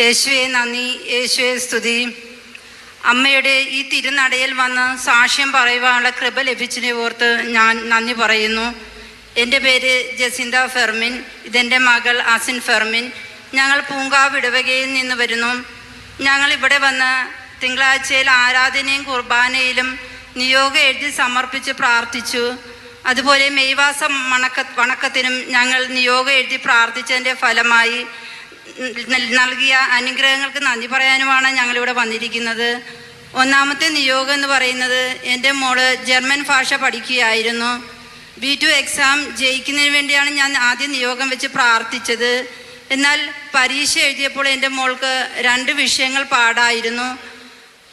യേശുവെ നന്ദി. യേശുവെ സ്തുതി. അമ്മയുടെ ഈ തിരുനടയിൽ വന്ന് സാക്ഷ്യം പറയുവാനുള്ള കൃപ ലഭിച്ചതിനെ ഓർത്ത് ഞാൻ നന്ദി പറയുന്നു. എന്റെ പേര് ജസിന്ത ഫെർമിൻ. ഇതെന്റെ മകൾ അസിൻ ഫെർമിൻ. ഞങ്ങൾ പൂങ്കാവ് ഇടവകയിൽ നിന്ന് വരുന്നു. ഞങ്ങൾ ഇവിടെ വന്ന് തിങ്കളാഴ്ചയിൽ ആരാധനയും കുർബാനയിലും നിയോഗം എഴുതി സമർപ്പിച്ച് പ്രാർത്ഥിച്ചു. അതുപോലെ മെയ്വാസം മണക്ക വണക്കത്തിനും ഞങ്ങൾ നിയോഗം എഴുതി പ്രാർത്ഥിച്ചതിന്റെ ഫലമായി നൽകിയ അനുഗ്രഹങ്ങൾക്ക് നന്ദി പറയാനുമാണ് ഞങ്ങളിവിടെ വന്നിരിക്കുന്നത്. ഒന്നാമത്തെ നിയോഗം എന്ന് പറയുന്നത് എന്റെ മോൾ ജർമ്മൻ ഭാഷ പഠിക്കുകയായിരുന്നു. ബി ടു എക്സാം ജയിക്കുന്നതിന് വേണ്ടിയാണ് ഞാൻ ആദ്യം നിയോഗം വെച്ച് പ്രാർത്ഥിച്ചത്. എന്നാൽ പരീക്ഷ എഴുതിയപ്പോൾ എന്റെ മോൾക്ക് രണ്ട് വിഷയങ്ങൾ പാടായിരുന്നു.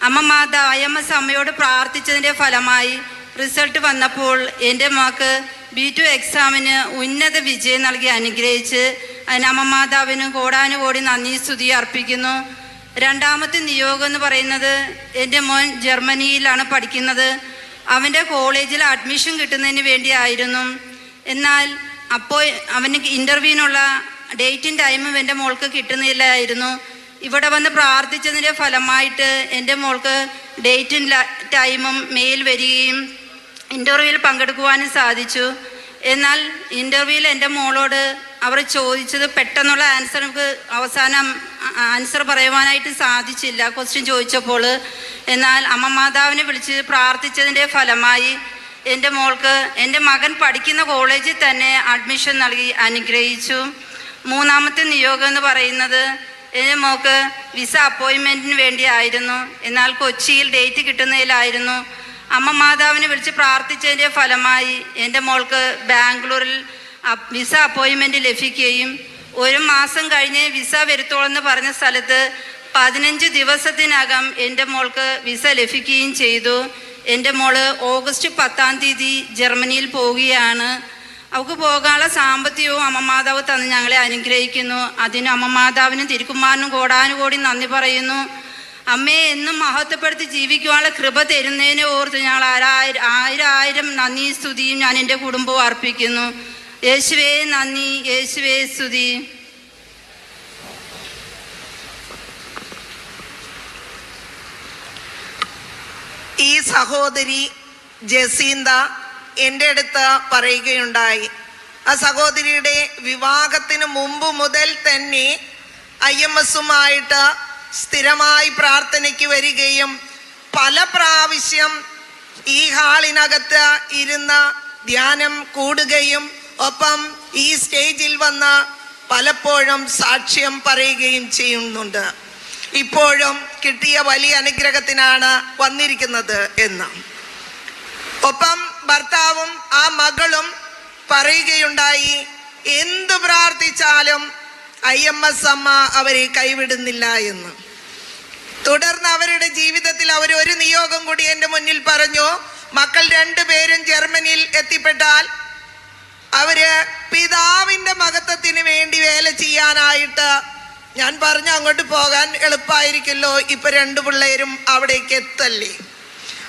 അമ്മ മാതായമ്മ സമ്മയോട് പ്രാർത്ഥിച്ചതിന്റെ ഫലമായി റിസൾട്ട് വന്നപ്പോൾ എന്റെ മകൾക്ക് ബി ടു എക്സാമിന് ഉന്നത വിജയം നൽകി അനുഗ്രഹിച്ച് അതിന് അമ്മ മാതാവിന് കോടാനുകോടി നന്ദി സ്തുതി അർപ്പിക്കുന്നു. രണ്ടാമത്തെ നിയോഗം എന്ന് പറയുന്നത് എന്റെ മോൻ ജർമ്മനിയിലാണ് പഠിക്കുന്നത്. അവന്റെ കോളേജിൽ അഡ്മിഷൻ കിട്ടുന്നതിന് വേണ്ടിയായിരുന്നു. എന്നാൽ അപ്പോൾ അവന് ഇന്റർവ്യൂവിനുള്ള ഡേറ്റും ടൈമും എന്റെ മോൾക്ക് കിട്ടുന്നില്ലായിരുന്നു. ഇവിടെ വന്ന് പ്രാർത്ഥിച്ചതിന്റെ ഫലമായിട്ട് എന്റെ മോൾക്ക് ഡേറ്റും ടൈമും മെയിൽ വരികയും ഇന്റർവ്യൂവിൽ പങ്കെടുക്കുവാനും സാധിച്ചു. എന്നാൽ ഇന്റർവ്യൂവിൽ എന്റെ മോളോട് അവർ ചോദിച്ചത് പെട്ടെന്നുള്ള ആൻസർ നമുക്ക് അവസാനം ആൻസർ പറയുവാനായിട്ട് സാധിച്ചില്ല. ക്വസ്റ്റ്യൻ ചോദിച്ചപ്പോൾ എന്നാൽ അമ്മ മാതാവിനെ വിളിച്ച് പ്രാർത്ഥിച്ചതിന്റെ ഫലമായി എന്റെ മോൾക്ക് എന്റെ മകൻ പഠിക്കുന്ന കോളേജിൽ തന്നെ അഡ്മിഷൻ നൽകി അനുഗ്രഹിച്ചു. മൂന്നാമത്തെ നിയോഗം എന്ന് പറയുന്നത് എന്റെ മോൾക്ക് വിസ അപ്പോയിൻമെന്റിന് വേണ്ടിയായിരുന്നു. എന്നാൽ കൊച്ചിയിൽ ഡേറ്റ് കിട്ടുന്നതിലായിരുന്നു. അമ്മ മാതാവിനെ വിളിച്ച് പ്രാർത്ഥിച്ചതിന്റെ ഫലമായി എന്റെ മോൾക്ക് ബാംഗ്ലൂരിൽ വിസ അപ്പോയിൻമെന്റ് ലഭിക്കുകയും ഒരു മാസം കഴിഞ്ഞ് വിസ വരുത്തോളെന്ന് പറഞ്ഞ സ്ഥലത്ത് പതിനഞ്ച് ദിവസത്തിനകം എന്റെ മോൾക്ക് വിസ ലഭിക്കുകയും ചെയ്തു. എന്റെ മോൾ ഓഗസ്റ്റ് പത്താം തീയതി ജർമ്മനിയിൽ പോവുകയാണ്. അവൾക്ക് പോകാനുള്ള സാമ്പത്തികവും അമ്മ മാതാവ് തന്ന് ഞങ്ങളെ അനുഗ്രഹിക്കുന്നു. അതിന് അമ്മ മാതാവിനും തിരുക്കുമാരനും കോടാനുകോടി നന്ദി പറയുന്നു. അമ്മയെ എന്നും മഹത്വപ്പെടുത്തി ജീവിക്കുവാനുള്ള കൃപ തരുന്നതിനെ ഓർത്ത് ഞങ്ങൾ ആരായിരം ആയിരം ആയിരം നന്ദി സ്തുതിയും ഞാൻ എന്റെ കുടുംബവും അർപ്പിക്കുന്നു. യേശുവേ നന്ദി. യേശുവേ സ്തുതി. ഈ സഹോദരി ജസീന്ത എന്റെ അടുത്ത് പറയുകയുണ്ടായി. ആ സഹോദരിയുടെ വിവാഹത്തിന് മുമ്പ് മുതൽ തന്നെ ഐ എം എസുമായിട്ട് സ്ഥിരമായി പ്രാർത്ഥനയ്ക്ക് വരികയും പല പ്രാവശ്യം ഈ ഹാളിനകത്ത് ഇരുന്ന ധ്യാനം കൂടുകയും ഒപ്പം ഈ സ്റ്റേജിൽ വന്ന പലപ്പോഴും സാക്ഷ്യം പറയുകയും ചെയ്യുന്നുണ്ട്. ഇപ്പോഴും കിട്ടിയ വലിയ അനുഗ്രഹത്തിനാണ് വന്നിരിക്കുന്നത് എന്ന്. ഒപ്പം ഭർത്താവും ആ മകളും പറയുകയുണ്ടായി എന്തു പ്രാർത്ഥിച്ചാലും ഐ എം എസ് അമ്മ അവരെ കൈവിടുന്നില്ല എന്ന്. തുടർന്ന് അവരുടെ ജീവിതത്തിൽ അവർ ഒരു നിയോഗം കൂടി എന്റെ മുന്നിൽ പറഞ്ഞു. മക്കൾ രണ്ടുപേരും ജർമ്മനിയിൽ എത്തിപ്പെട്ടാൽ അവർ പിതാവിന്റെ മഹത്വത്തിന് വേണ്ടി വേല ചെയ്യാനായിട്ട് ഞാൻ പറഞ്ഞു അങ്ങോട്ട് പോകാൻ എളുപ്പമായിരിക്കുമല്ലോ ഇപ്പൊ രണ്ടു പിള്ളേരും അവിടേക്ക് എത്തല്ലേ?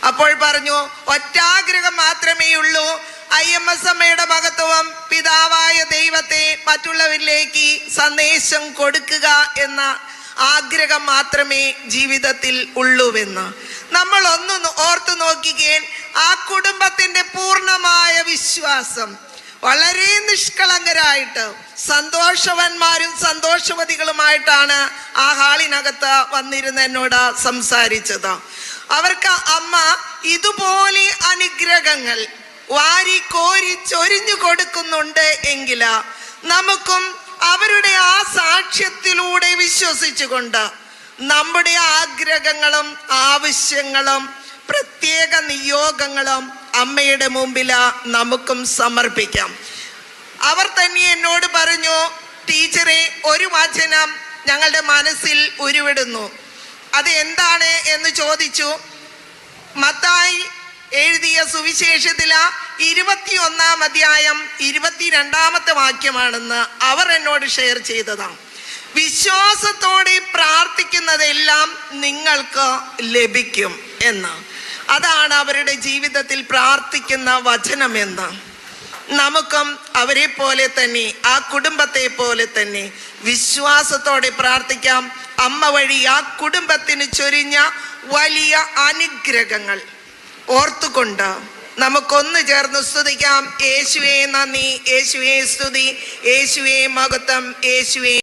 അപ്പോൾ പറഞ്ഞു ഒറ്റാഗ്രഹം മാത്രമേ ഉള്ളൂ. ഐ എം എസ് അമ്മയുടെ മഹത്വം പിതാവായ ദൈവത്തെ മറ്റുള്ളവരിലേക്ക് സന്ദേശം കൊടുക്കുക എന്ന ആഗ്രഹം മാത്രമേ ജീവിതത്തിൽ ഉള്ളൂവെന്ന്. നമ്മൾ ഒന്ന് ഓർത്തു നോക്കുകയും ആ കുടുംബത്തിന്റെ പൂർണമായ വിശ്വാസം. വളരെ നിഷ്കളങ്കരായിട്ട് സന്തോഷവന്മാരും സന്തോഷവതികളുമായിട്ടാണ് ആ ഹാളിനകത്ത് വന്നിരുന്ന എന്നോട് സംസാരിച്ചത്. അവർക്ക് അമ്മ ഇതുപോലെ അനുഗ്രഹങ്ങൾ വാരി കോരി ചൊരിഞ്ഞു കൊടുക്കുന്നുണ്ട് എങ്കിൽ നമുക്കും അവരുടെ ആ സാക്ഷ്യത്തിലൂടെ വിശ്വസിച്ചുകൊണ്ട് നമ്മുടെ ആഗ്രഹങ്ങളും ആവശ്യങ്ങളും പ്രത്യേക നിയോഗങ്ങളും അമ്മയുടെ മുമ്പിൽ നമുക്കും സമർപ്പിക്കാം. അവർ തന്നെ എന്നോട് പറഞ്ഞു ടീച്ചറെ ഒരു വചനം ഞങ്ങളുടെ മനസ്സിൽ ഉരുവിടുന്നു. അത് എന്താണ് എന്ന് ചോദിച്ചു. മത്തായി എഴുതിയ സുവിശേഷത്തില ഇരുപത്തിയൊന്നാം അധ്യായം ഇരുപത്തിരണ്ടാമത്തെ വാക്യമാണെന്ന് അവർ എന്നോട് ഷെയർ ചെയ്തതാണ് വിശ്വാസത്തോടെ പ്രാർത്ഥിക്കുന്നതെല്ലാം നിങ്ങൾക്ക് ലഭിക്കും എന്ന്. അതാണ് അവരുടെ ജീവിതത്തിൽ പ്രാർത്ഥിക്കുന്ന വചനം എന്ന്. നമുക്കും അവരെ പോലെ തന്നെ ആ കുടുംബത്തെ പോലെ തന്നെ വിശ്വാസത്തോടെ പ്രാർത്ഥിക്കാം. അമ്മ വഴി ആ കുടുംബത്തിന് ചൊരിഞ്ഞ വലിയ അനുഗ്രഹങ്ങൾ. ഓർത്തുകൊണ്ട് നമുക്കൊന്ന് ചേർന്ന് സ്തുതിക്കാം. യേശുവേ നന്ദി. യേശുവേ സ്തുതി. യേശുവേ മഹത്വം. യേശുവേ